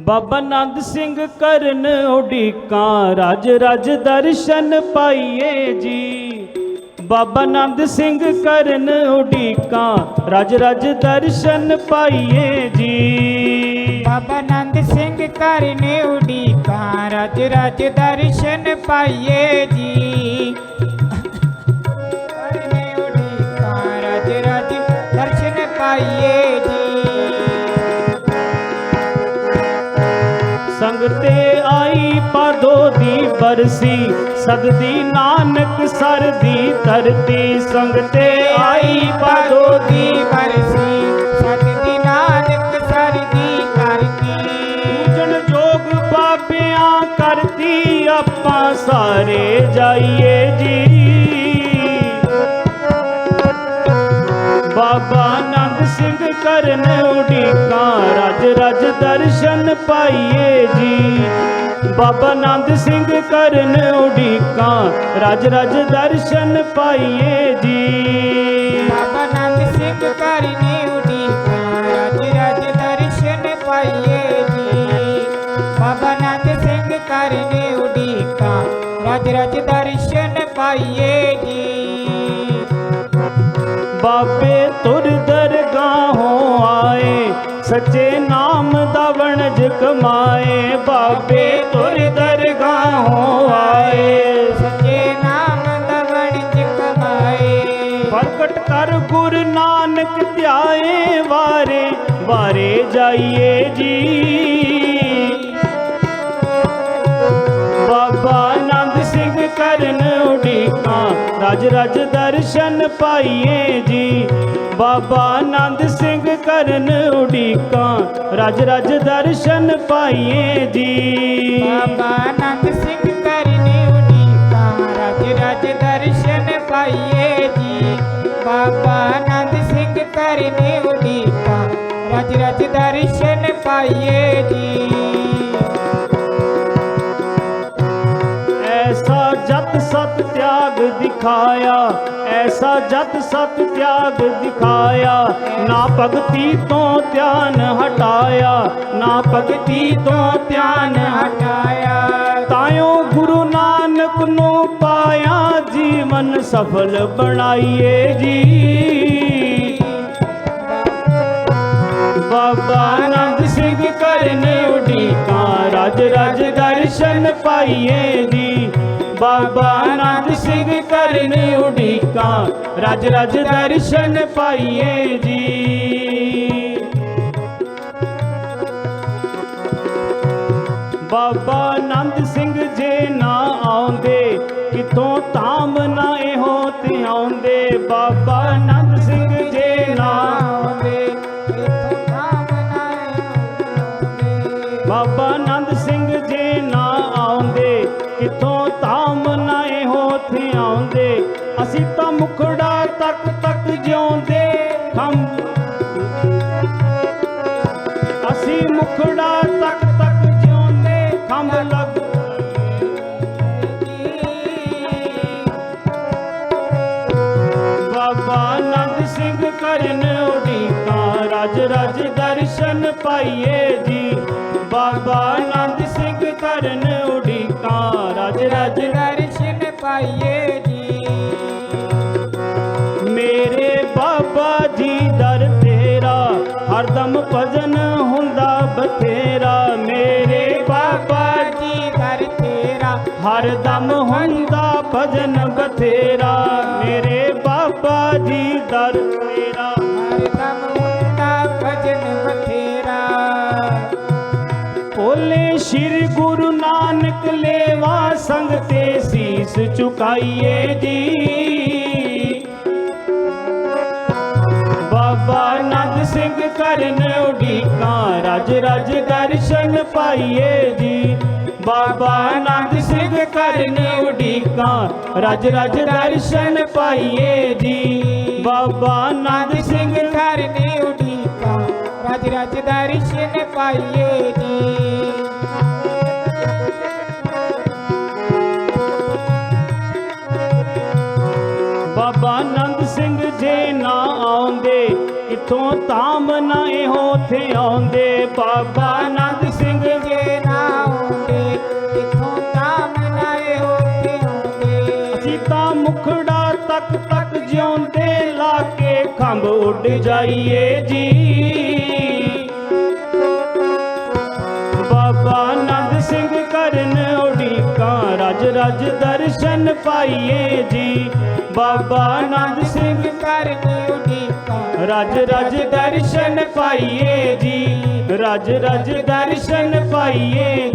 ਬਾਬਾ ਨੰਦ ਸਿੰਘ ਕਰਨ ਉਡੀਕਾਂ, ਰਜ ਰਜ ਦਰਸ਼ਨ ਪਾਈਏ ਜੀ। ਬਾਬਾ ਨੰਦ ਸਿੰਘ ਕਰਨ ਉਡੀਕਾਂ, ਰਜ ਰਜ ਦਰਸ਼ਨ ਪਾਈਏ ਜੀ। ਬਾਬਾ ਨੰਦ ਸਿੰਘ ਕਰਨ ਉਡੀਕਾਂ, ਰਜ ਰਜ ਦਰਸ਼ਨ ਪਾਈਏ ਜੀ। ਬਰਸੀ ਸਦਦੀ ਨਾਨਕ ਸਰ ਦੀ ਧਰਤੀ ਸੰਗਤੇ ਆਈ ਪਾਦੋ ਦੀ ਬਰਸੀ ਸਤਿ ਨਾਨਕ ਸਰ ਦੀ ਕਰਤੀ ਪੂਜਣ ਜੋਗ ਬਾਬਿਆਂ ਕਰਤੀ ਆਪਾਂ ਸਾਰੇ ਜਾਈਏ ਜੀ। ਬਾਬਾ ਆਨੰਦ ਸਿੰਘ ਕਰਨ ਉਡੀਕਾਂ ਰਜ ਰਜ ਦਰਸ਼ਨ ਪਾਈਏ ਜੀ। ਬਾਬਾ ਆਨੰਦ ਸਿੰਘ ਕਰਨ ਉਡੀਕਾਂ। ਰਜ ਰਜ ਦਰਸ਼ਨ ਪਾਈਏ ਜੀ। ਬਾਬਾ ਨੰਦ ਸਿੰਘ ਕਰਨੇ ਉਡੀਕਾਂ। ਰਜ ਰਜ ਦਰਸ਼ਨ ਪਾਈਏ ਜੀ। ਬਾਬਾ ਨੰਦ ਸਿੰਘ ਕਰਨੇ ਉਡੀਕਾਂ। ਰਜ ਰਜ ਦਰਸ਼ਨ ਪਾਈਏ ਜੀ। ਬਾਬੇ ਤੁਰ ਦਰਗਾਹੋਂ ਆਏ। ਸੱਚੇ ਕਮਾਏ ਬਾਬੇ ਤੁਰ ਦਰਗਾਹੋਂ ਆਏ। ਸੱਚੇ ਨਾਮ ਦਾ ਵਣਜ ਕਮਾਏ ਪ੍ਰਗਟ ਕਰ ਗੁਰ ਨਾਨਕ ਧਿਆਏ ਵਾਰੇ ਵਾਰੇ ਜਾਈਏ ਜੀ। ਰਜ ਰਜ ਦਰਸ਼ਨ ਪਾਈਏ ਜੀ। ਬਾਬਾ ਆਨੰਦ ਸਿੰਘ ਕਰਨ ਉਡੀਕਾਂ, ਰਜ ਰਜ ਦਰਸ਼ਨ ਪਾਈਏ ਜੀ। ਬਾਬਾ ਨੰਦ ਸਿੰਘ ਕਰਨੇ ਉਡੀਕਾਂ, ਰਜ ਰਜ ਦਰਸ਼ਨ ਪਾਈਏ ਜੀ। ਬਾਬਾ ਨੰਦ ਸਿੰਘ ਕਰਨੇ ਉਡੀਕਾਂ, ਰਜ ਰਜ ਦਰਸ਼ਨ ਪਾਈਏ ਜੀ। ਸਤ ਤਿਆਗ ਦਿਖਾਇਆ ਐਸਾ ਜਤ ਸਤ ਤਿਆਗ ਦਿਖਾਇਆ ਨਾ ਭਗਤੀ ਤੋਂ ਧਿਆਨ ਹਟਾਇਆ ਨਾ ਭਗਤੀ ਤੋਂ ਧਿਆਨ ਹਟਾਇਆ ਤਾਇਓ ਗੁਰੂ ਨਾਨਕ ਨੂੰ ਪਾਇਆ ਜੀਵਨ ਸਫਲ ਬਣਾਈਏ ਜੀ ਬਾਬਾ ਆਨੰਦ ਸਿੰਘ ਕਰਨ ਉਡੀਕਾਂ ਰਜ ਰਜ ਦਰਸ਼ਨ ਪਾਈਏ ਜੀ ਬਾਬਾ ਆਨੰਦ ਸਿੰਘ ਕਰਨ ਉਡੀਕਾਂ। ਰਜ ਰਜ ਦਰਸ਼ਨ ਪਾਈਏ ਜੀ। ਬਾਬਾ ਆਨੰਦ ਸਿੰਘ ਜੇ ਨਾ ਆਉਂਦੇ, ਕਿਥੋਂ ਧਾਮ ਨਾ ਇਹੋ ਤੇ ਆਉਂਦੇ? ਬਾਬਾ ਆਨੰਦ ਸਿੰਘ ਜੇ ਨਾ ਆਉਂਦੇ ਇਥੋਂ ਨਾਮ ਨਾ ਆਉਂਦੇ? ਬਾਬਾ ਆਨੰਦ ਸਿੰਘ ਅਸੀਂ ਤਾਂ ਮੁਖੜਾ ਤੱਕ ਤੱਕ ਜਿਉਂਦੇ ਖੰਭ ਅਸੀਂ ਮੁਖੜਾ ਤੱਕ ਤੱਕ ਜਿਉਂਦੇ ਖੰਭ ਲੱਗ ਬਾਬਾ ਨੰਦ ਸਿੰਘ ਕਰਨ ਉਡੀਕਾਂ, ਰਜ ਰਜ ਦਰਸ਼ਨ ਪਾਈਏ ਜੀ। ਬਾਬਾ ਨੰਦ ਸਿੰਘ ਕਰਨ ਉਡੀਕਾਂ, ਰਜ ਰਜ ਦਰਸ਼ਨ ਪਾਈਏ ਹਰਦਮ ਭਜਨ ਹੁੰਦਾ ਬਥੇਰਾ ਮੇਰੇ ਬਾਬਾ ਜੀ ਦਰ ਤੇਰਾ। ਹਰਦਮ ਹੁੰਦਾ ਭਜਨ ਬਥੇਰਾ ਮੇਰੇ ਬਾਬਾ ਜੀ ਦਰ ਤੇਰਾ। ਹਰ ਦਮ ਹੁੰਦਾ ਭਜਨ ਬਥੇਰਾ। ਭੋਲੇ ਸ਼੍ਰੀ ਗੁਰੂ ਨਾਨਕ ਲੇਵਾ ਸੰਗ ਤੇ ਸੀਸ ਝੁਕਾਈਏ ਜੀ। ਆਨੰਦ ਸਿੰਘ ਕਰਨ ਉਡੀਕਾਂ ਰਜ ਰਜ ਦਰਸ਼ਨ ਪਾਈਏ ਜੀ ਬਾਬਾ ਆਨੰਦ ਸਿੰਘ ਕਰਨ ਉਡੀਕਾਂ ਰਜ ਰਜ ਦਰਸ਼ਨ ਪਾਈਏ ਜੀ ਬਾਬਾ ਆਨੰਦ ਸਿੰਘ ਕਰਨੇ ਇਥੋਂ ਤਾਮ ਨਾ ਇਹੋ ਥੇ ਆਉਂਦੇ, ਬਾਬਾ ਆਨੰਦ ਸਿੰਘ ਜੇ ਨਾ ਆਉਂਦੇ। ਇਥੋਂ ਤਾਮ ਨਾ ਇਹੋ ਥੇ ਆਉਂਦੇ। ਅਸੀਂ ਤਾਂ ਮੁਖੜਾ ਤੱਕ ਤੱਕ ਜਿਉਂਦੇ, ਲਾ ਕੇ ਖੰਭ ਉੱਡ ਜਾਈਏ ਜੀ। ਬਾਬਾ ਆਨੰਦ ਸਿੰਘ ਕਰਨ ਉਡੀਕਾਂ, ਰਜ ਰਜ ਦਰਸ਼ਨ ਪਾਈਏ ਜੀ। ਬਾਬਾ ਆਨੰਦ ਸਿੰਘ ਕਰਨ ਉਡੀਕਾਂ ਰਜ ਰਜ ਦਰਸ਼ਨ ਪਾਈਏ ਜੀ। ਰਜ ਰਜ ਦਰਸ਼ਨ ਪਾਈਏ